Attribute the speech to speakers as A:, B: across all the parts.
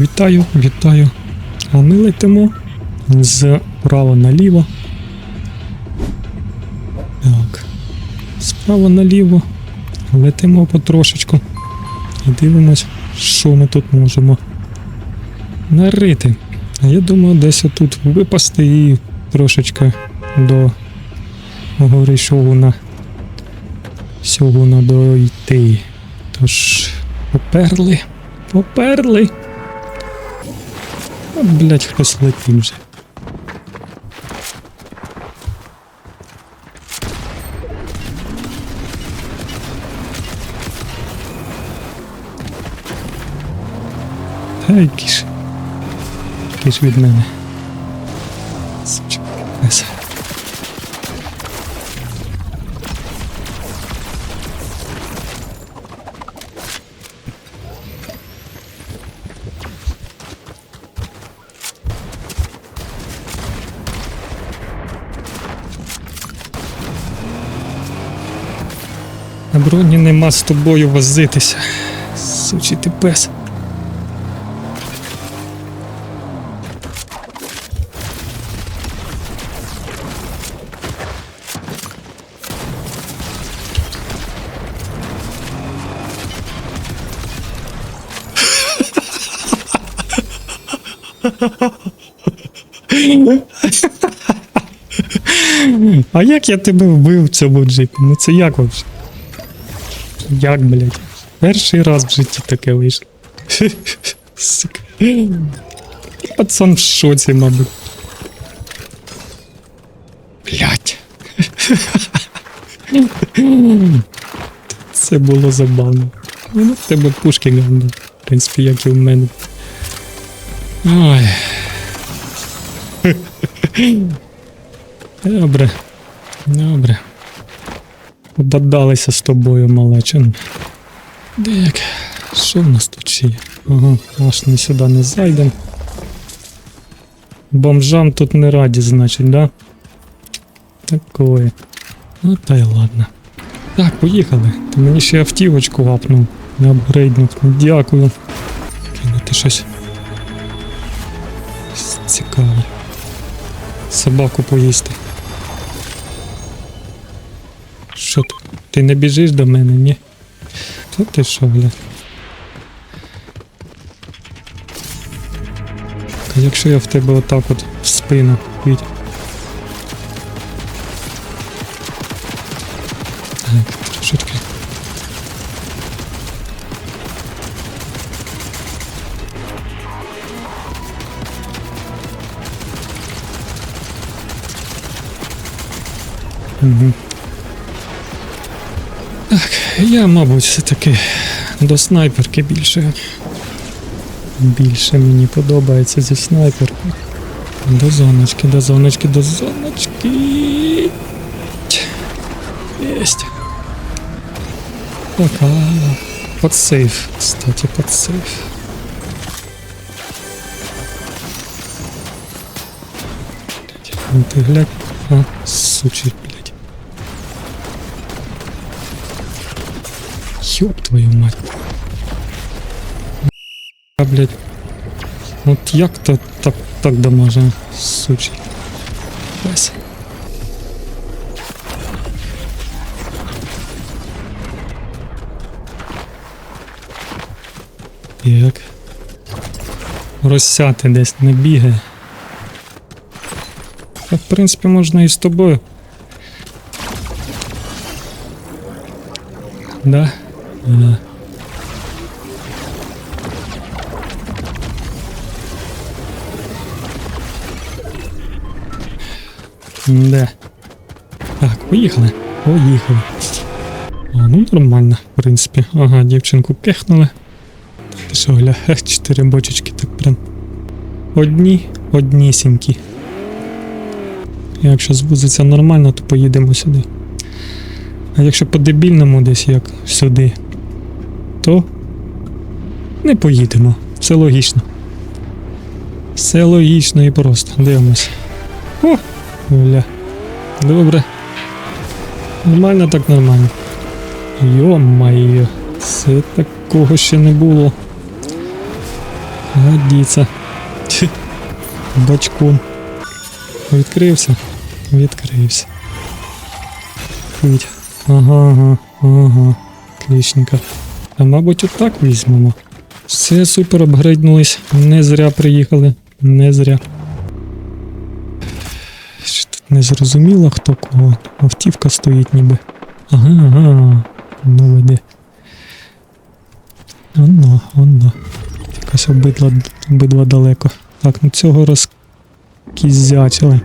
A: Вітаю, вітаю. А ми летимо з права наліво. Так. Справа наліво. Летимо потрошечку. І дивимось, що ми тут можемо нарити. А я думаю, десь отут випасти і трошечки до гори Шогуна. Сьогуна дойти. Тож, поперли. Поперли. Блять, хтось летів вже. Ей, кіш. Кіш від мене. На броні нема з тобою возитися. Сучий ти пес. А як я тебе вбив в цьому джипі? Ну це як вообще? Як, блядь? Перший раз в житті таке вийшло. Сука. Пацан в шоці, мабуть. Блять. Це було забавно. Ну, в тебе пушки гавно. В принципі, як і в мене. Ой. Добре. Добре. Ободалися з тобою, малечин. Деяк. Що в нас тут ще є? Ага, аж ми сюди не зайдемо. Бомжам тут не раді, значить, да? Такое. Ну та й ладно. Так, поїхали. Ти мені ще автівочку гапнув. Не апгрейднув. Дякую. Кинути щось. Цікаве. Собаку поїсти. Що? Ти не біжиш до мене, ні? То ти що, бля? А якщо я в тебе отак от в спину від. Так, трошечки. Я, мабуть, все-таки до снайперки більше. Більше мені подобається зі снайперкою. До зоночки, до зоночки, до зоночки. Єсть. Пока. Под сейф, кстати, под сейф. Ну ты глядь, а, сучий, Ёб твою мать. А, блядь. От як то так, так дамаже, сучий. Пес. Так. Розсяти десь не бігає. Та, в принципі, можна і з тобою. Да? Да. Да. Так, поїхали. Поїхали. А, ну нормально, в принципі. Ага, дівчинку кехнули. Ти що, гля, чотири бочечки так прям. Одні, однісінькі. Якщо звузиться нормально, то поїдемо сюди. А якщо по-дебільному десь як сюди, то не поїдемо. Все логічно. Все логічно і просто. Дивимось. О! Бля. Добре. Нормально так нормально. Йо-майо, це такого ще не було. Годіться. Бачком. Відкрився? Відкрився. Хить. Ага, ага, ага. Отлічненько. А мабуть, отак візьмемо. Все супер апгрейднулись. Не зря приїхали. Не зря. Що тут не зрозуміло, хто кого. Автівка стоїть ніби. Ага, ага. Ну веде. Оно, оно. Якось обидва, обидва далеко. Так, ну цього розкізячили.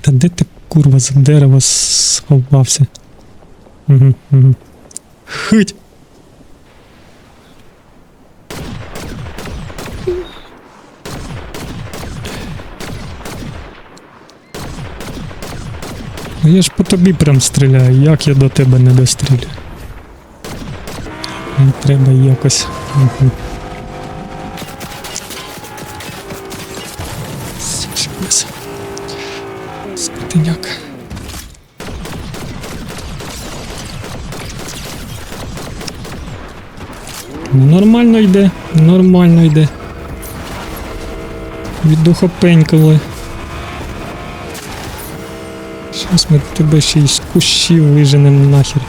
A: Та де ти курва за дерево сховався? Угу, угу. Хить! Ну я ж по тобі прям стріляю, як я до тебе не дострілю. Треба якось. Угу. Зачепився. Нормально йде, нормально йде. Віддухопенькали. Щас ми тебе ще й з кущів виженемо нахер.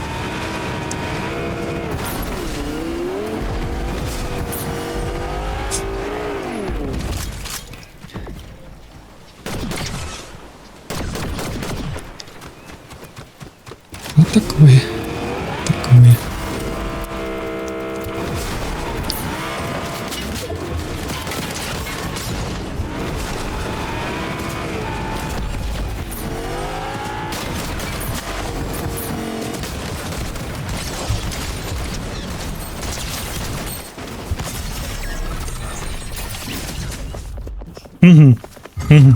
A: Такое. Такое. Угу.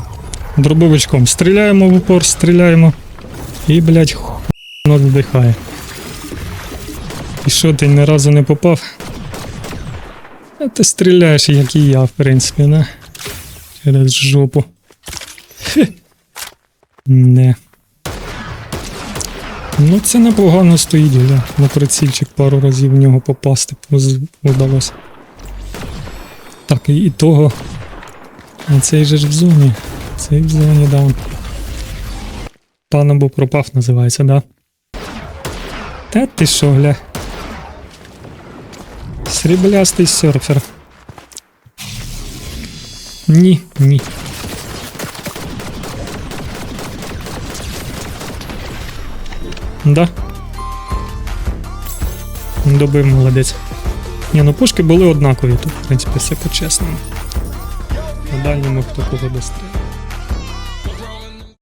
A: Дробовичком стріляємо в упор, стріляємо. І, блядь, хуй вдихає. І що ти ні разу не попав? А ти стріляєш, як і я, в принципі, на. Через жопу. Хе. Не. Ну, це непогано стоїть, гля. На прицільчик пару разів в нього попасти вдалося. Так, і того. А цей же ж в зоні. Цей в зоні, да. Пан або пропав називається, да? Та ти що, гля? Сріблястий серфер. Ні, ні. Да. Добив молодець. Ні, ну пушки були однакові тут, в принципі, все по-чесному. Дальньому хто кого достріляє.